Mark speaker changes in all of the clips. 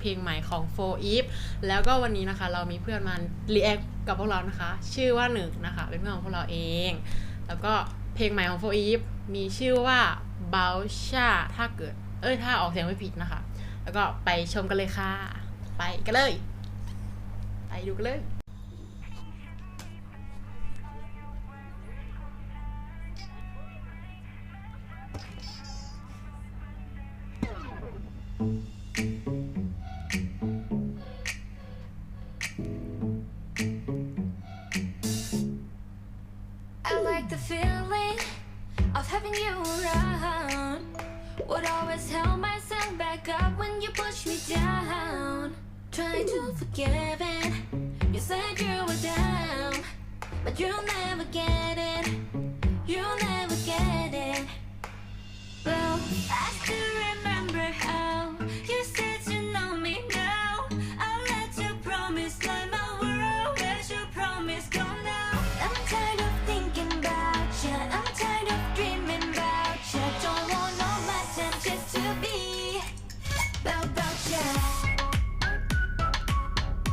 Speaker 1: เพลงใหม่ของ f o e v e แล้วก็วันนี้นะคะ เรามีเพื่อนมาเรียนกับพวกเรานะคะ ชื่อว่าหนึ่งนะคะ เป็นเพื่อนของพวกเราเอง แล้วก็เพลงใหม่ของ f o e v e มีชื่อว่าเบลชาถ้าเกิด เอ้ย ถ้าออกเสียงไม่ผิดนะคะ แล้วก็ไปชมกันเลยค่ะ ไปกันเลย ไปดูกันเลย
Speaker 2: when you push me down. Try to forgive it. You said you were down, but you'll never get it. You'll never get it. Well, I still remember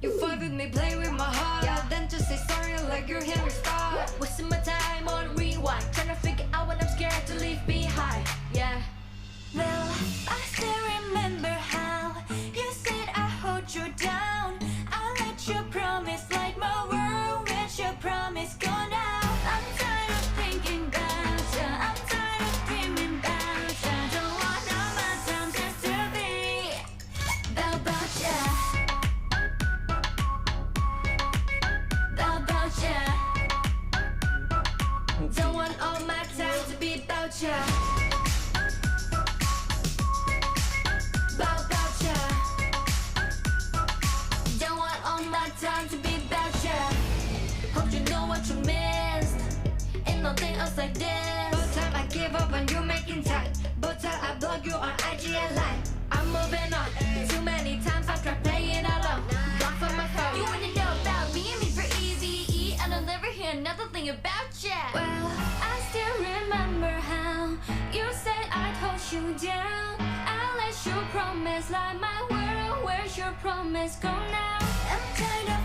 Speaker 2: You fight with me, play with my heart. Yeah, then just say sorry like you're Harry another thing about you. You down. I let you promise like my world. Where's your promise go now? I'm tired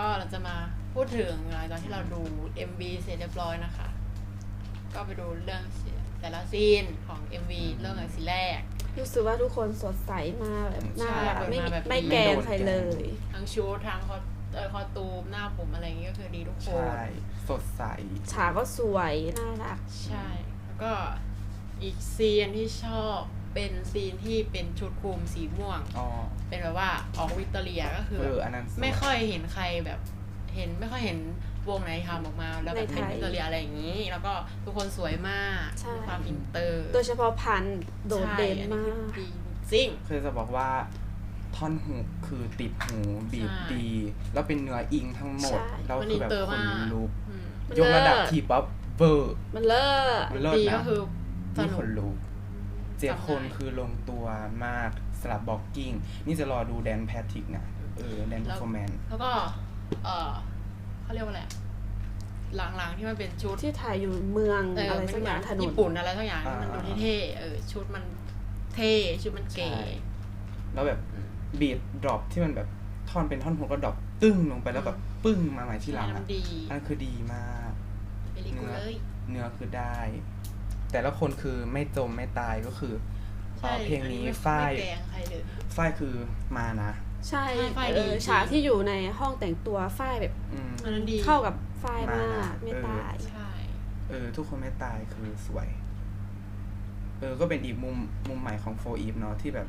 Speaker 1: ก็เราจะมาพูดถึงหลังจากที่เราดู MV เสร็จเรียบร้อยนะคะ ก็ไปดูเรื่องแต่ละซีนของ MV เรื่องอะไรซีนแรก
Speaker 3: รู้สึกว่าทุกคนสดใสมากแบบน่ารัก
Speaker 1: ใช่
Speaker 3: ไม่
Speaker 1: มาแบบ
Speaker 3: ไม่แกล้งใครเลย
Speaker 1: ทั้งชุดทั้งคอเอ่อคอตูมหน้าผมอะไรอย่างงี้ก็คือดีทุกคน
Speaker 4: ใช่ สดใส
Speaker 3: ฉากก็สวย น่ารัก
Speaker 1: ใช่ แล้วก็อีกซีนที่ชอบ เป็นซีนที่เป็นชุดคลุมสีม่วง
Speaker 4: อ๋อ
Speaker 1: เป็นแบบว่าออกวิกตอเรียก็คือ
Speaker 4: เอออันนั้นสวย
Speaker 1: ไม่ค่อยเห็นใครแบบ เห็นไม่ค่อยเห็นวงไหนทำออกมา แล้วแบบเป็น
Speaker 3: ในไทย
Speaker 1: วิกตอเรียอะไรอย่างนี้ แล้วก็ทุกคนสวยมาก
Speaker 3: ใช่
Speaker 1: มีความอินเตอร์
Speaker 3: โดยเฉพาะพันธุ์โดดเด่นมาก
Speaker 1: ใช่อันนี้คือดีจริง
Speaker 4: คือจะบอกว่า ท่อนหูคือติดหูบีบ
Speaker 1: ใช่
Speaker 4: ดี แล้วเป็นเนื้ออิงทั้งหมด
Speaker 3: ใช่
Speaker 4: แล้ว
Speaker 1: มัน
Speaker 4: คื
Speaker 1: อิ
Speaker 4: อนแบบ
Speaker 1: เตอร์
Speaker 4: คน
Speaker 1: มาก
Speaker 4: ลุก
Speaker 1: อืม
Speaker 3: มัน
Speaker 4: ยกระดับ
Speaker 3: เลิศ
Speaker 4: ทีป๊อปเวอร์
Speaker 3: มันเลิศ
Speaker 4: มันเลิศ
Speaker 1: ดี
Speaker 4: นะ
Speaker 1: ก็คือส
Speaker 4: นี่
Speaker 1: นุ
Speaker 4: ค
Speaker 1: ก
Speaker 4: นลุก เจ็ด
Speaker 1: จำได้
Speaker 4: คนคือลงตัวมากสลับบ็อกกิ้ง นี่จะรอดูแดนแพทริกนะเออแดน
Speaker 1: แล้
Speaker 4: เปอ
Speaker 1: ว
Speaker 4: ร์ฟอร์แมน
Speaker 1: แล้วก็ เออเขาเรียกว่าอะไรอะหลังๆที่มันเป็นชุด
Speaker 3: ที่ถ่ายอยู่เมือง
Speaker 1: เออ
Speaker 3: อะไร
Speaker 1: มัน
Speaker 3: สักอย่าง
Speaker 1: เหมื
Speaker 3: ถ
Speaker 1: อน
Speaker 3: นน
Speaker 1: ญี่ปุ่นอะไรสักอย่างที่
Speaker 4: อ่า
Speaker 1: มันดูเท่ๆเออชุดมันเท่ชุดมันเก๋
Speaker 4: ใช่แล้วแบบบีดดรอปที่มันแบบท่อนเป็นท่อนฮุกแล้วดรอปตึ้งลงไปแล้วแบบปึ้งมาใหม่ที่หลัง
Speaker 1: ใช่มั
Speaker 4: อะ
Speaker 1: นดี
Speaker 4: อันนั้นคือดีมาก
Speaker 1: เบลิกูเลย
Speaker 4: เนื้อคือได้ แต่ละคนคือไม่จมไม่ตายก็คือเอ่อเพลงนี้
Speaker 1: ไม่
Speaker 4: ฝ้าย
Speaker 1: ไม่แกล้งใครเลย
Speaker 4: ฝ้ายคือมานะ
Speaker 3: ใช่
Speaker 1: ใช่ฝ้าย
Speaker 3: เอ
Speaker 1: ดี
Speaker 3: อ
Speaker 1: จริง
Speaker 3: ฉากที่อยู่ในห้องแต่งตัวฝ้ายแบบ
Speaker 4: อืม
Speaker 1: อันนั้นดี
Speaker 3: เข้ากับฝ้ายมาก
Speaker 4: มา
Speaker 3: ไม่
Speaker 4: เออ
Speaker 3: ตาย
Speaker 1: ใช่
Speaker 4: เออ ทุกคนไม่ตายคือสวย เออ ก็เป็นอีกมุมมุมใหม่ของโฟอีฟเนาะที่แบบ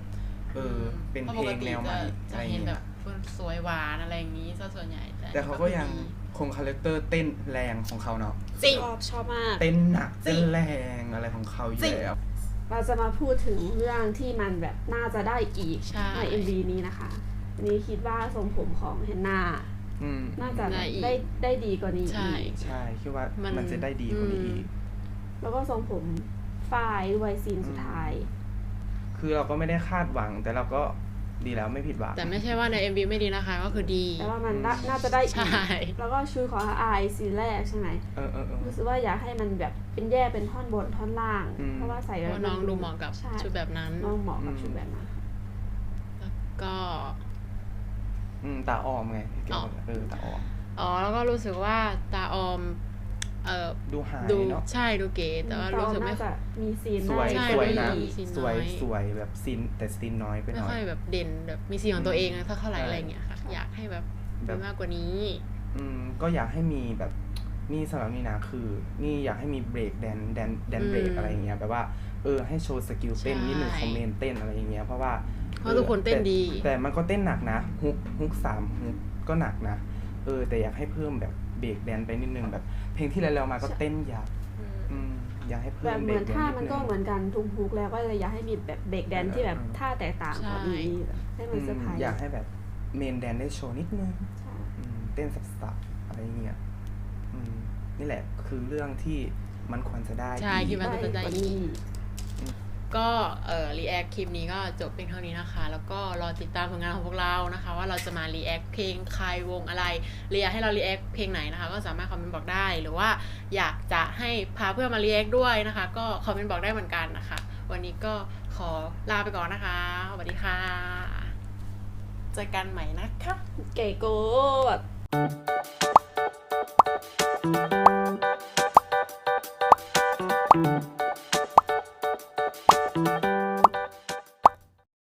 Speaker 4: เออ เป็นเพลงแนวใหม่
Speaker 1: จะ
Speaker 4: อะไรอ
Speaker 1: เห็น
Speaker 4: ย่าง
Speaker 1: แบ
Speaker 4: เงี้
Speaker 1: บ
Speaker 4: ย
Speaker 1: คนสวยหวานอะไรอย่างนี้ซะส่วนใหญ่
Speaker 4: แต่เขาก็ยัง คงคาแรคเตอร์เต้นแรงของเขาเนาะ
Speaker 1: จริง
Speaker 3: ชอบชอบมาก
Speaker 4: เต้นหนัก
Speaker 1: จริ
Speaker 4: เต้
Speaker 1: ง
Speaker 4: นแรงอะไรของเขาอยู่
Speaker 1: จริง
Speaker 4: แล้ว
Speaker 3: เราจะมาพูดถึงเรื่องที่มันแบบน่าจะได้อีก
Speaker 1: ใช่
Speaker 3: ใน MV นี้นะคะอันนี้คิดว่าทรงผมของเฮนนา
Speaker 4: อืม
Speaker 3: น่าจะ
Speaker 1: ได้อีก
Speaker 3: ได้ได้ดีกว่านี้
Speaker 1: ใช่
Speaker 3: อีก
Speaker 4: ใช่คิดว่า
Speaker 1: มัน
Speaker 4: มันจะได้ดีกว่านี้
Speaker 1: อืม
Speaker 4: อีก
Speaker 3: แล้วก็ทรงผมฝ้ายด้วยซีนสุดท้าย
Speaker 4: คือเราก็ไม่ได้คาดหวัง แต่เราก็ ดีแล้วไม่ผิดหวัง
Speaker 1: แต่ไม่ใช่ว่าใน MV ไม่ดีนะคะ ก็คือดี
Speaker 3: แต่ว่ามันน่าน่าจะได้อี
Speaker 1: ใช่
Speaker 3: กแล้วก็ชุดของอายซีนแรกใช่ไหม
Speaker 4: เออเออเออ
Speaker 3: รู้สึกว่าอยากให้มันแบบเป็นแยกเป็นท่อนบนท่อนล่าง
Speaker 4: อืม
Speaker 3: เพราะว่าใส่
Speaker 1: เพ
Speaker 3: แล้ว
Speaker 1: ราะว่าน้องดูเหมาะกับ
Speaker 3: ใช่
Speaker 1: ชุดแบบนั้น
Speaker 3: น้องเหมาะกับ
Speaker 4: อืม
Speaker 3: ชุดแบบนั้น
Speaker 1: แล้วก็
Speaker 4: อืมตาออมไงที่เกี่ยวกับ
Speaker 1: อ๋อ
Speaker 4: เออตาออม
Speaker 1: อ๋อแล้วก็รู้สึกว่าตาออม เออ
Speaker 4: ดูหาย
Speaker 1: ดู
Speaker 4: เนาะ
Speaker 1: ใช่ดูเก๋แต่ว่ารู้สึกไม่
Speaker 3: น่าจะมีซีน
Speaker 4: สวย
Speaker 1: ใช่
Speaker 4: สวย
Speaker 1: ไม่
Speaker 4: นะ
Speaker 1: มีซีน
Speaker 4: สวย
Speaker 1: น้อย
Speaker 4: สวยแบบซีนแต่ซีนน้อยไปห
Speaker 1: ไม่
Speaker 4: น่อ
Speaker 1: ค่อย
Speaker 4: ย
Speaker 1: แบบเด่นแบบมีสีของตัวเองนะถ้าเท่าไหร่
Speaker 4: ใช่
Speaker 1: อะไรอย่างเงี้ยค่ะ อยากให้แบบ
Speaker 4: แบ
Speaker 1: มี
Speaker 4: บ
Speaker 1: มากกว่านี้
Speaker 4: อืมก็อยากให้มีแบบนี่สำหรับนี่นะคือ นี่อยากให้มีเบรกแดนแดนแดนเบรก
Speaker 1: อืม
Speaker 4: อะไรอย่างเงี้ยแบบว่าเออให้โชว์สกิลเต้น
Speaker 1: ใช่
Speaker 4: นิดหนึ่งคอมเมนต์เต้นอะไรอย่างเงี้ยเพราะว่า
Speaker 1: เพราะทุกคนเต้น
Speaker 4: แต่
Speaker 1: ดี
Speaker 4: แต่มันก็เต้นหนักนะฮุกฮุกสามฮุกก็หนักนะเออแต่อยากให้เพิ่มแบบ เบรกแดนไปนิดนึงแบบ เพลงที่แล้วๆมาก็เต้นยับอืมอยากให้เพิ่
Speaker 3: แบ
Speaker 4: ม
Speaker 3: บเห
Speaker 4: เบร
Speaker 3: มือกน
Speaker 4: แดน
Speaker 3: ท่า
Speaker 4: นิด
Speaker 3: มัน
Speaker 4: นึ
Speaker 3: ก็
Speaker 4: ง
Speaker 3: เหมือนกันทุกฮุกแล้วก็เลยอยากให้มีแบบเบรกแดนที่แบบ
Speaker 4: เออ
Speaker 3: ท่าแตกต่างกว่านี้ให้มันเซอร์ไพรส์
Speaker 4: อยากให้แบบเมนแดนได้โชว์นิดนึง
Speaker 3: ใช่
Speaker 4: อืมเต้นสับๆอะไรเงี้ยอืมนี่แหละคือเรื่องที่มันควรจะได้
Speaker 1: ใช่
Speaker 4: ดี
Speaker 1: คิดว่า
Speaker 3: ได้กว่านี้
Speaker 1: ก็เอ่อรีแอคคลิปนี้ก็จบเพียงเท่านี้นะคะ แล้วก็รอติดตามผลงานของพวกเรานะคะ ว่าเราจะมารีแอคเพลงใครวงอะไรหรืออยให้เรารีแอคเพลงไหนนะคะ ก็สามารถคอมเมนต์บอกได้ หรือว่าอยากจะให้พาเพื่อนมารีแอคด้วยนะคะ ก็คอมเมนต์บอกได้เหมือนกันนะคะ วันนี้ก็ขอลาไปก่อนนะคะสวัสดีค่ะเจอกันใหม่นะคะ
Speaker 3: เก๋โกด